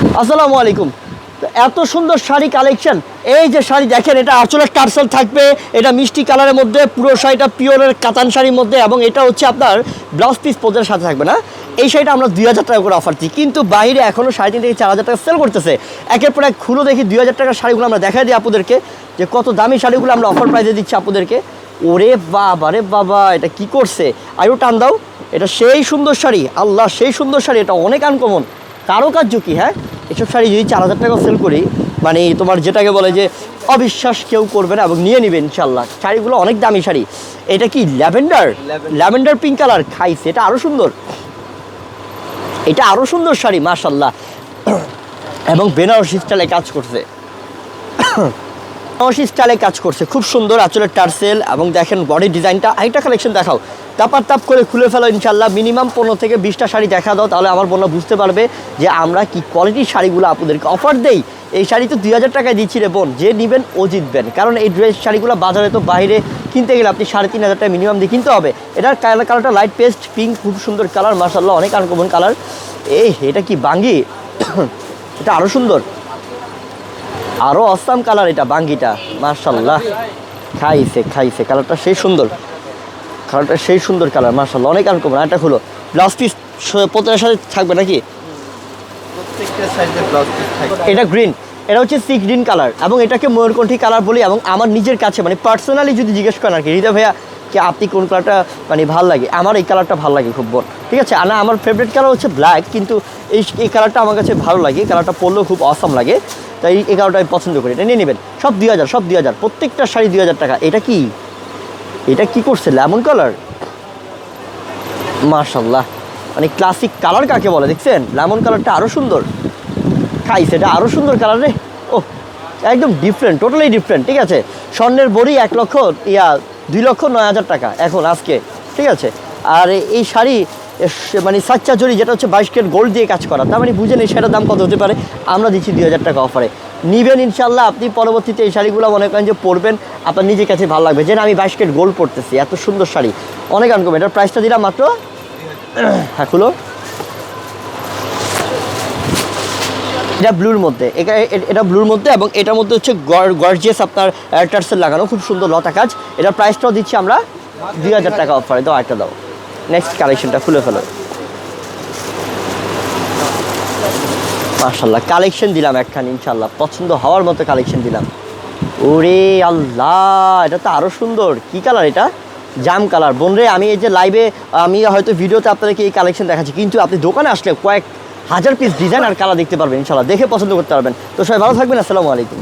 আসসালামু আলাইকুম। এত সুন্দর শাড়ি কালেকশন এই যে শাড়ি দেখেন, এটা আঁচলের টার্সেল থাকবে, এটা মিষ্টি কালারের মধ্যে, পুরো শাড়িটা পিওরের কাতান শাড়ির মধ্যে, এবং এটা হচ্ছে আপনার ব্লাউজ পিস পোজের সাথে থাকবে না। এই শাড়িটা আমরা দুই হাজার টাকা করে অফার দিই, কিন্তু বাইরে এখনও সাড়ে তিন থেকে চার হাজার টাকা সেল করতেছে। একের পর এক খুলো দেখি দুই হাজার টাকার শাড়িগুলো আমরা দেখাই দিই আপুদেরকে যে কত দামি শাড়িগুলো আমরা অফার প্রাইসে দিচ্ছি আপুদেরকে ওরে বাবা, রে বাবা, এটা কি করছে? আরও টান দাও, এটা সেই সুন্দর শাড়ি, আল্লাহ, সেই সুন্দর শাড়ি, এটা অনেক আনকমন কারুকার্য কি হ্যাঁ? এসব শাড়ি যদি চার হাজার টাকা সেল করি মানে তোমার যেটাকে বলে যে অবিশ্বাস কেউ করবে না এবং নিয়ে নেবে ইনশাল্লাহ শাড়িগুলো অনেক দামি শাড়ি। এটা কি ল্যাভেন্ডার? ল্যাভেন্ডার। পিঙ্ক কালার খাইছে এটা আরও সুন্দর। এটা আরও সুন্দর শাড়ি মাশাল্লাহ এবং বেনারসি স্টাইলে কাজ করছে। বেনারসি স্টাইলে কাজ করছে। খুব সুন্দর আঁচলের টার্সেল এবং দেখেন বডি ডিজাইনটা আরেকটা কালেকশন দেখাও। তাপার তাপ করে খুলে ফেলো ইনশাল্লাহ মিনিমাম পনেরো থেকে বিশটা শাড়ি দেখা দাও, তাহলে আমার বোনরা বুঝতে পারবে যে আমরা কি কোয়ালিটির শাড়িগুলো আপনাদেরকে অফার দেই। এই শাড়ি তো দুই হাজার টাকায় দিচ্ছি রে বোন। যে নেবেন ও জিতবেন কারণ এই ড্রেস শাড়িগুলো বাজারে তো বাইরে কিনতে গেলে আপনি সাড়ে তিন হাজার টাকা মিনিমাম দিয়ে কিনতে হবে। এটার কালার কালারটা লাইট পেস্ট পিঙ্ক খুব সুন্দর কালার মার্শাল্লাহ অনেক আনকমন কালার এই, এটা কি বাঙ্গি? এটা আরও সুন্দর। আরও অসাম কালার এটা বাঙ্গিটা। মার্শাল্লাহ খাইছে খাইছে। কালারটা সেই সুন্দর। কালারটা সেই সুন্দর কালার মার্শাল্লাহ অনেক আনকমন। এটা হলো ব্লাউজ পিস প্রত্যেকের সাথে থাকবে নাকি? এটা গ্রিন এটা হচ্ছে সি গ্রিন কালার এবং এটাকে ময়ূরকণ্ঠী কালার বলি। এবং আমার নিজের কাছে মানে পার্সোনালি যদি জিজ্ঞেস করেন আর কি হৃদয় ভাইয়া কি আপনি কোন কালারটা মানে ভালো লাগে? আমার এই কালারটা ভালো লাগে খুব বোন ঠিক আছে? আর না আমার ফেভারিট কালার হচ্ছে ব্ল্যাক কিন্তু এই এই কালারটা আমার কাছে ভালো লাগে। কালারটা পরলেও খুব অসাম লাগে। তাই এই কালারটা আমি পছন্দ করি। এটা নিয়ে নেবেন। সব দুই হাজার, সব দুই হাজার। প্রত্যেকটা শাড়ি দুই হাজার টাকা। এটা কি? এটা কি করছে? Lemon colour? মাশাল্লাহ মানে ক্লাসিক কালার কাকে বলে, দেখছেন? লেমন কালারটা আরও সুন্দর। খাইছে এটা আরও সুন্দর কালার রে। ও একদম ডিফারেন্ট টোটালি ডিফারেন্ট ঠিক আছে? স্বর্ণের বড়ি এক লক্ষ, ইয়া, দুই লক্ষ নয় হাজার টাকা এখন, আজকে, ঠিক আছে? আর এই শাড়ি মানে সাচ্চা জড়ি যেটা হচ্ছে বাইশ কেট গোল্ড দিয়ে কাজ করা। তার মানে বুঝে নেই সেটার দাম কত হতে পারে। আমরা দিচ্ছি দুই হাজার টাকা অফারে নিবেন ইনশাল্লাহ আপনি পরবর্তীতে এই শাড়িগুলো মনে করেন যে পরবেন, আপনার নিজের কাছে ভালো লাগবে। যে আমি বাইশ কেট গোল্ড পরতেছি, এত সুন্দর শাড়ি। অনেক আনকম এটার প্রাইসটা দিলাম মাত্র হ্যাঁ খুলো। এটা ব্লুর মধ্যে। এটা এটা ব্লুর মধ্যে এবং এটার মধ্যে হচ্ছে গর্জিয়াস আপনার টার্সেল লাগানো। খুব সুন্দর লতা কাজ। এটার প্রাইসটাও দিচ্ছি আমরা দুই হাজার টাকা অফারে দাও একটা দাও। নেক্সট কালেকশনটা খুলে ফেলো। মার্শাল্লাহ কালেকশন দিলাম একখান ইনশাল্লাহ পছন্দ হওয়ার মতো কালেকশন দিলাম। ওরে আল্লাহ, এটা তো আরও সুন্দর। কি কালার এটা? জাম কালার বোনরে, আমি এই যে লাইভে আমি হয়তো ভিডিওতে আপনাদেরকে এই কালেকশন দেখাচ্ছি, কিন্তু আপনি দোকানে আসলে কয়েক হাজার পিস ডিজাইন আর কালার দেখতে পারবেন ইনশাল্লাহ দেখে পছন্দ করতে পারবেন। তো সবাই ভালো থাকবেন, আসসালামু আলাইকুম।